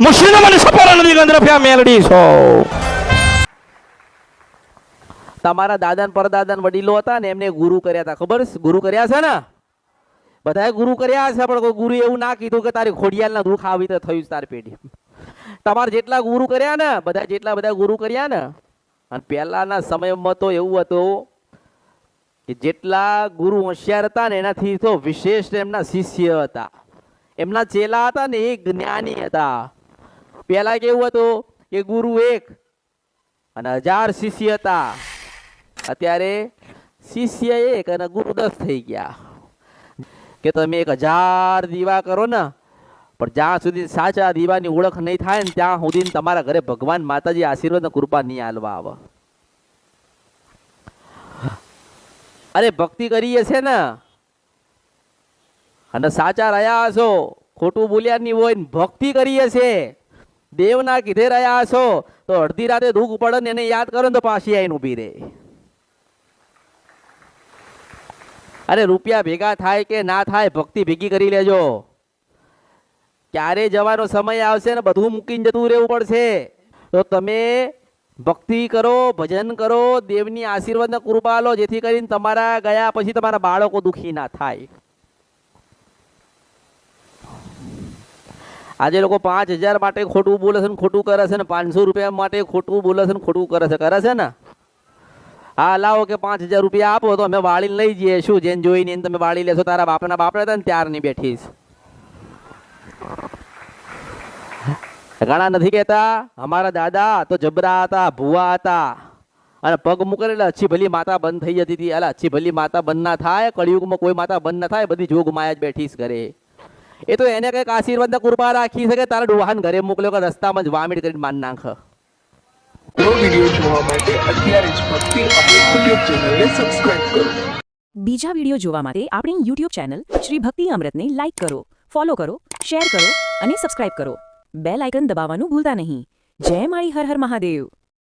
મને સપોરા મેલડી છો. તમારા દાદાન પરદાદાન પરદાદા વડીલો હતા ને એમને ગુરુ કર્યા હતા. ખબર? ગુરુ કર્યા છે ને? બધાએ ગુરુ કર્યા છે, પણ કોઈ ગુરુ એવું ના કીધું કે તારી ખોડિયાલના દુઃખ આવી તો થયું તાર પેઢી. તમારે જેટલા ગુરુ કર્યા ને, બધા જેટલા બધા ગુરુ કર્યા ને, અને પહેલાના સમયમાં તો એવું હતું કે જેટલા ગુરુ હોશિયાર હતા ને, એનાથી તો વિશેષ એમના શિષ્ય હતા. એમના ચેલા હતા ને, એ જ્ઞાની હતા. પહેલા કેવું હતું કે ગુરુ એક અને હજાર શિષ્ય હતા. અત્યારે શિષ્ય એક અને ગુરુ દસ થઈ ગયા. કે તમે એક હજાર દીવા કરો ને, પણ જ્યાં સુધી સાચા દીવાની ઓળખ નહીં થાય ને ત્યાં સુધી તમારા ઘરે ભગવાન માતાજી આશીર્વાદ કૃપા નહીં હાલવા આવે. અરે ભક્તિ કરીએ છે ને, અને સાચા રહ્યા હશો ખોટું બોલ્યા નહીં હોય ભક્તિ કરીએ છે દેવના કીધે રહ્યા હશો તો અડધી રાતે દુઃખ પડે ને એને યાદ કરો ને તો પાછી આવીને ઊભી રહે. અરે રૂપિયા ભેગા થાય કે ના થાય, ભક્તિ ભેગી કરી લેજો. ક્યારે જવાનો સમય આવશે ને બધું મૂકીને જતું રહેવું પડશે. તો તમે ભક્તિ કરો, ભજન કરો, દેવની આશીર્વાદ ને કૃપા લો, જેથી કરીને તમારા ગયા પછી તમારા બાળકો દુઃખી ના થાય. આજે લોકો પાંચ હજાર માટે ખોટું બોલે છે ને ખોટું કરે છે ને પાંચસો રૂપિયા માટે ખોટું બોલે છે ને ખોટું કરે છે કરે છે ને? હા, લાવો કે પાંચ હજાર રૂપિયા આપો તો અમે વાળીને લઈ જઈએ. શું, જેને જોઈને તમે વાળી લેશો, તારા બાપના બાપડા હતા ને ત્યારની બેઠીશ ઘણા નથી કહેતા, અમારા દાદા તો જબરા હતા, ભુવા હતા. અને પગ મૂકે એટલે અચ્છી ભલી માતા બંધ થઈ જતી હતી. અલા, અચ્છી ભલી માતા બંધ ના થાય, કળિયુગમાં કોઈ માતા બંધ ના થાય, બધી જોગ માયા જ બેઠીશ ઘરે. એ તો એને કંઈક આશીર્વાદ કૃપા રાખી શકે તારા ડોહાન ઘરે મોકલ્યો કે રસ્તામાં જ વામિટ કરીને માન નાખ. નવો વીડિયો જોવા માટે અત્યારે જ ભક્તિ અમૃત યુટ્યુબ ચેનલને સબસ્ક્રાઇબ કરો. બીજા વીડિયો જોવા માટે આપણી યુટ્યુબ ચેનલ શ્રી ભક્તિ અમૃતને લાઇક કરો ફોલો કરો શેર કરો અને સબસ્ક્રાઇબ કરો. બેલ આઇકન દબાવવાનું ભૂલતા નહીં. જય માળી હર હર મહાદેવ.